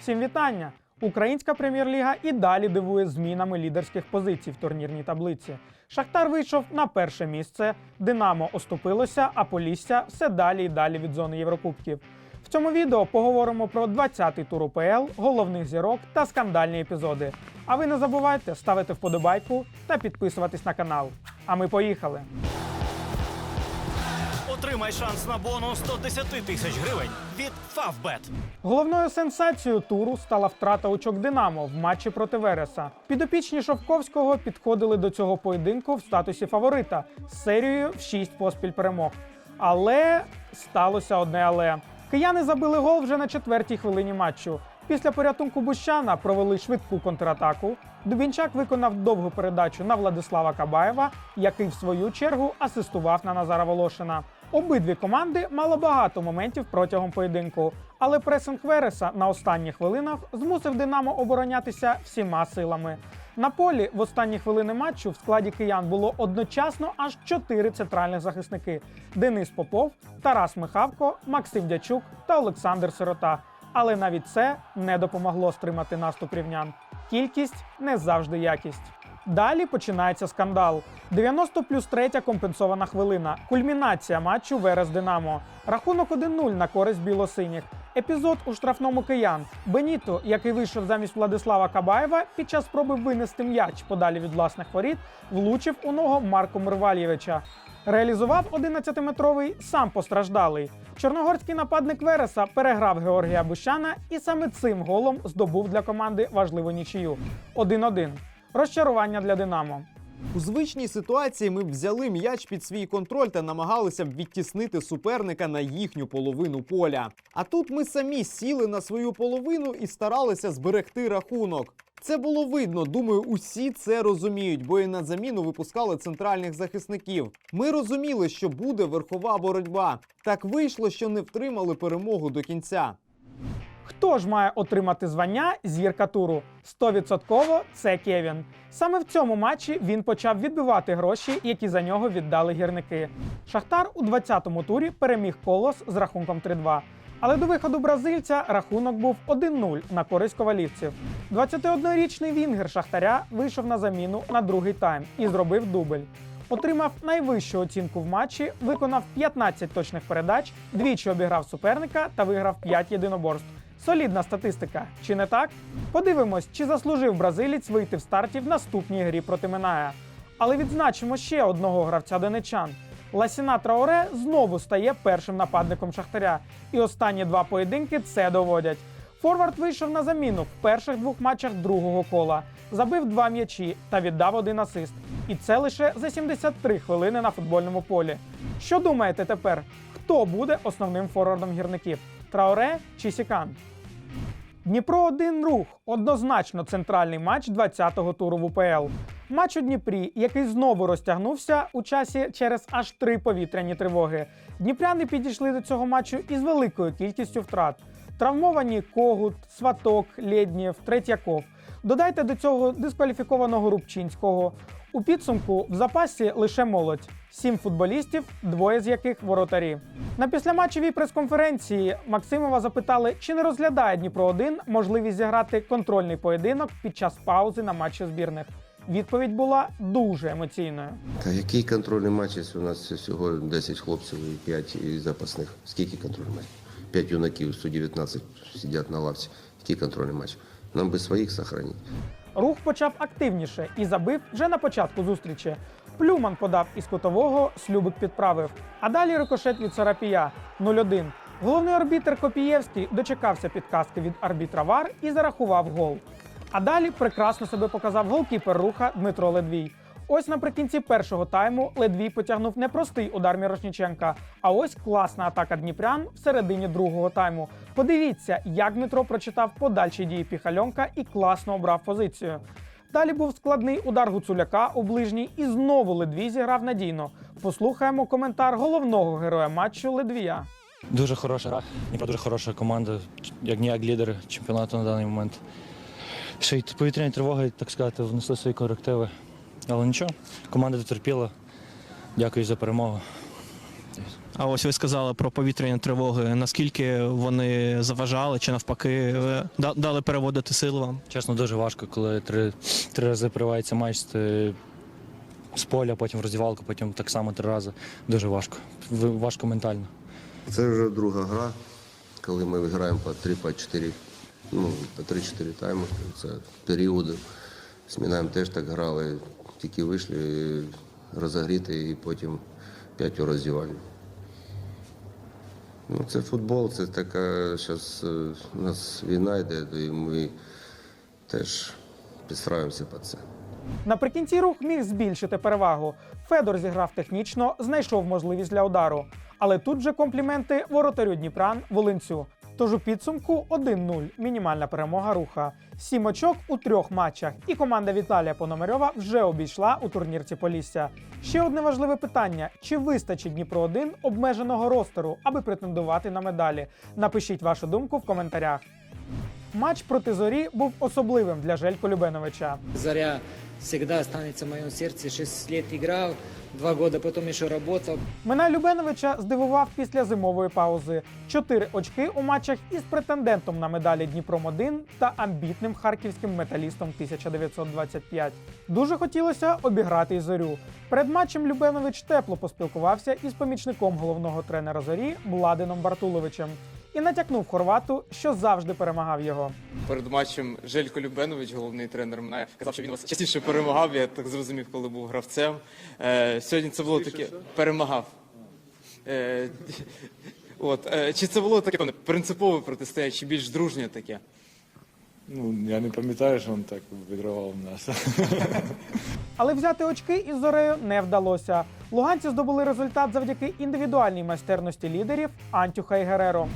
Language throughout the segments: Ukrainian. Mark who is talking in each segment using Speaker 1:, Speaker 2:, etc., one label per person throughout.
Speaker 1: Всім вітання! Українська прем'єр-ліга і далі дивує змінами лідерських позицій в турнірній таблиці. Шахтар вийшов на перше місце, Динамо оступилося, а Полісся все далі і далі від зони Єврокубків. В цьому відео поговоримо про 20-й тур УПЛ, головних зірок та скандальні епізоди. А ви не забувайте ставити вподобайку та підписуватись на канал. А ми поїхали!
Speaker 2: Отримай шанс на бонус 110 тисяч гривень від Favbet.
Speaker 1: Головною сенсацією туру стала втрата очок Динамо в матчі проти Вереса. Підопічні Шовковського підходили до цього поєдинку в статусі фаворита з серією в 6 поспіль перемог. Але сталося одне але. Кияни забили гол вже на четвертій хвилині матчу. Після порятунку Бущана провели швидку контратаку. Дубінчак виконав довгу передачу на Владислава Кабаєва, який в свою чергу асистував на Назара Волошина. Обидві команди мали багато моментів протягом поєдинку, але пресинг Вереса на останніх хвилинах змусив Динамо оборонятися всіма силами. На полі в останні хвилини матчу в складі киян було одночасно аж чотири центральних захисники: Денис Попов, Тарас Михавко, Максим Дячук та Олександр Сирота. Але навіть це не допомогло стримати наступ рівнян. Кількість не завжди якість. Далі починається скандал. 90 плюс 3 компенсована хвилина. Кульмінація матчу Верес Динамо. Рахунок 1-0 на користь білосиніх. Епізод у штрафному киян. Беніто, який вийшов замість Владислава Кабаєва, під час спроби винести м'яч подалі від власних воріт, влучив у ногу Марко Мирвалєвича. Реалізував 11-метровий сам постраждалий. Чорногорський нападник Вереса переграв Георгія Бущана і саме цим голом здобув для команди важливу нічию 1-1. Розчарування для Динамо.
Speaker 3: У звичній ситуації ми б взяли м'яч під свій контроль та намагалися б відтіснити суперника на їхню половину поля. А тут ми самі сіли на свою половину і старалися зберегти рахунок. Це було видно. Думаю, усі це розуміють, бо і на заміну випускали центральних захисників. Ми розуміли, що буде верхова боротьба. Так вийшло, що не втримали перемогу до кінця.
Speaker 1: Хто ж має отримати звання зірка туру? 100% це Кевін. Саме в цьому матчі він почав відбивати гроші, які за нього віддали гірники. Шахтар у 20-му турі переміг колос з рахунком 3-2. Але до виходу бразильця рахунок був 1-0 на користь ковалівців. 21-річний Вінгер Шахтаря вийшов на заміну на другий тайм і зробив дубль. Отримав найвищу оцінку в матчі, виконав 15 точних передач, двічі обіграв суперника та виграв 5 єдиноборств. Солідна статистика, чи не так? Подивимось, чи заслужив бразилець вийти в старті в наступній грі проти Миная. Але відзначимо ще одного гравця донечан. Ласіна Траоре знову стає першим нападником Шахтаря, і останні два поєдинки це доводять. Форвард вийшов на заміну в перших двох матчах другого кола, забив два м'ячі та віддав один асист. І це лише за 73 хвилини на футбольному полі. Що думаєте тепер? Хто буде основним форвардом гірників? Траоре чи Сікан? Дніпро 1 рух однозначно центральний матч 20-го туру в УПЛ. Матч у Дніпрі, який знову розтягнувся у часі через аж три повітряні тривоги. Дніпряни підійшли до цього матчу із великою кількістю втрат. Травмовані Когут, Сваток, Лєднєв, Третьяков. Додайте до цього дискваліфікованого Рубчинського. У підсумку в запасі лише молодь. Сім футболістів, двоє з яких воротарі. На післяматчевій прес-конференції Максимова запитали, чи не розглядає Дніпро 1 можливість зіграти контрольний поєдинок під час паузи на матчі збірних. Відповідь була дуже емоційною.
Speaker 4: Та який контрольний матч, у нас всього 10 хлопців і 5 запасних? Скільки контрольний матч? 5 юнаків, 119 сидять на лавці. Який контрольний матч? Нам би своїх сохранити.
Speaker 1: Рух почав активніше і забив вже на початку зустрічі. Плюман подав із кутового, Слюбик підправив. А далі рикошет від Сарапія 0-1. Головний арбітер Копієвський дочекався підказки від арбітра Вар і зарахував гол. А далі прекрасно себе показав голкіпер руха Дмитро Ледвій. Ось наприкінці першого тайму Ледвій потягнув не простий удар Мірошніченка, а ось класна атака Дніпрян в середині другого тайму. Подивіться, як Дмитро прочитав подальші дії Піхальонка і класно обрав позицію. Далі був складний удар Гуцуляка у ближній і знову Ледвій зіграв надійно. Послухаємо коментар головного героя матчу Ледвія.
Speaker 5: Дуже хороша гра. Дніпро дуже хороша команда, як ніяк лідер чемпіонату на даний момент. Ще й повітряні тривоги, так сказати, внесли свої корективи. Але нічого, команда дотерпіла. Дякую за перемогу.
Speaker 6: А ось ви сказали про повітряні тривоги. Наскільки вони заважали, чи навпаки е, дали переводити сили вам?
Speaker 5: Чесно, дуже важко, коли три, три рази привається матч з поля, потім в роздівалку, потім так само три рази. Дуже важко. Важко ментально.
Speaker 4: Це вже друга гра, коли ми граємо по 3 по 4, ну, по 3-4 тайми. Це періоди. З Мінаєм теж так грали, тільки вийшли розогріти і потім 5 у роздівальні. Ну, це футбол, це така зараз у нас війна йде, і ми теж підстраюємося під це.
Speaker 1: Наприкінці рух міг збільшити перевагу. Федор зіграв технічно, знайшов можливість для удару. Але тут же компліменти воротарю Дніпран Волинцю. Тож у підсумку 1-0 мінімальна перемога руха. Сім очок у трьох матчах, і команда Віталія Пономарьова вже обійшла у турнірці Полісся. Ще одне важливе питання: чи вистачить Дніпро 1 обмеженого ростеру, аби претендувати на медалі? Напишіть вашу думку в коментарях. Матч проти зорі був особливим для Желько Любеновича.
Speaker 7: Заря всегда останется в моем сердце. Шесть лет играл, два года потом еще работал.
Speaker 1: Минай Любеновича здивував після зимової паузи. Чотири очки у матчах із претендентом на медалі Дніпром 1 та амбітним харківським металістом 1925. Дуже хотілося обіграти й зорю. Перед матчем Любенович тепло поспілкувався із помічником головного тренера зорі Владином Бартуловичем і натякнув хорвату, що завжди перемагав його.
Speaker 8: Перед матчем Желько Любенович, головний тренер, мене казав, що він вас частіше перемагав. Я так зрозумів, коли був гравцем. Е, сьогодні це було таке перемагав. Е, от, е, чи це було таке принципове протистояння, чи більш дружнє таке?
Speaker 9: Ну, я не пам'ятаю, що він так відривав нас.
Speaker 1: Але взяти очки із зорею не вдалося. Луганці здобули результат завдяки індивідуальній майстерності лідерів Антюха і Гереро.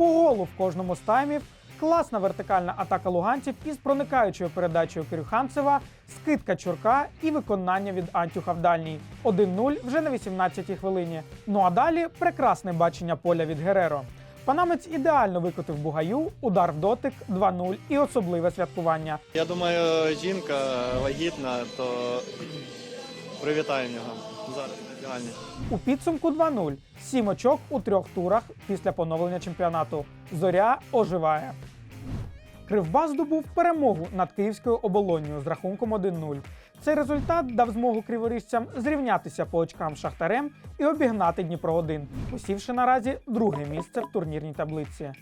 Speaker 1: По голу в кожному з таймів, класна вертикальна атака луганців із проникаючою передачею Кирюханцева, скидка Чурка і виконання від Антюха в дальній. 1-0 вже на 18-й хвилині. Ну а далі прекрасне бачення поля від Гереро. Панамець ідеально викотив бугаю, удар в дотик, 2-0 і особливе святкування.
Speaker 10: Я думаю, жінка вагітна, то привітаємо його зараз на.
Speaker 1: У підсумку 2-0. Сім очок у трьох турах після поновлення чемпіонату. Зоря оживає. Кривбас здобув перемогу над київською оболонню з рахунком 1-0. Цей результат дав змогу криворіжцям зрівнятися по очкам шахтарем і обігнати Дніпро 1, посівши наразі друге місце в турнірній таблиці.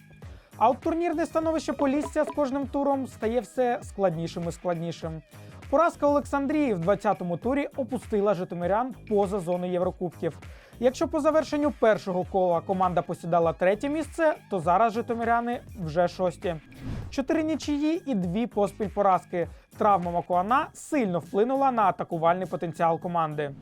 Speaker 1: А от турнірне становище Полісся з кожним туром стає все складнішим і складнішим. Поразка Олександрії в 20-му турі опустила житомирян поза зони Єврокубків. Якщо по завершенню першого кола команда посідала третє місце, то зараз житомиряни вже шості. Чотири нічиї і дві поспіль поразки. Травма Макуана сильно вплинула на атакувальний потенціал команди.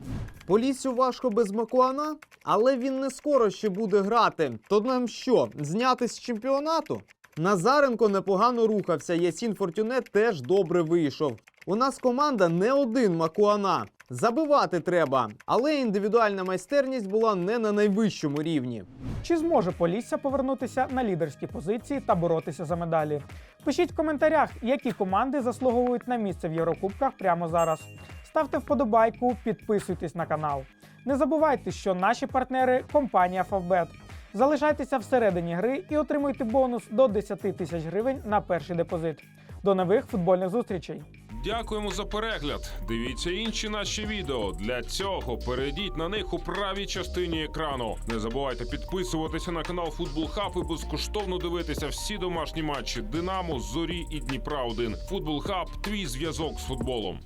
Speaker 3: Поліссю важко без Макуана, але він не скоро ще буде грати. То нам що, зняти з чемпіонату? Назаренко непогано рухався. Ясін Фортюне теж добре вийшов. У нас команда не один Макуана. Забивати треба, але індивідуальна майстерність була не на найвищому рівні.
Speaker 1: Чи зможе Полісся повернутися на лідерські позиції та боротися за медалі? Пишіть в коментарях, які команди заслуговують на місце в Єврокубках прямо зараз. Ставте вподобайку, підписуйтесь на канал. Не забувайте, що наші партнери компанія Favbet. Залишайтеся всередині гри і отримуйте бонус до 10 тисяч гривень на перший депозит. До нових футбольних зустрічей!
Speaker 11: Дякуємо за перегляд. Дивіться інші наші відео. Для цього перейдіть на них у правій частині екрану. Не забувайте підписуватися на канал Футбол Хаб і безкоштовно дивитися всі домашні матчі Динамо, Зорі і Дніпра 1 Футбол Хаб твій зв'язок з футболом.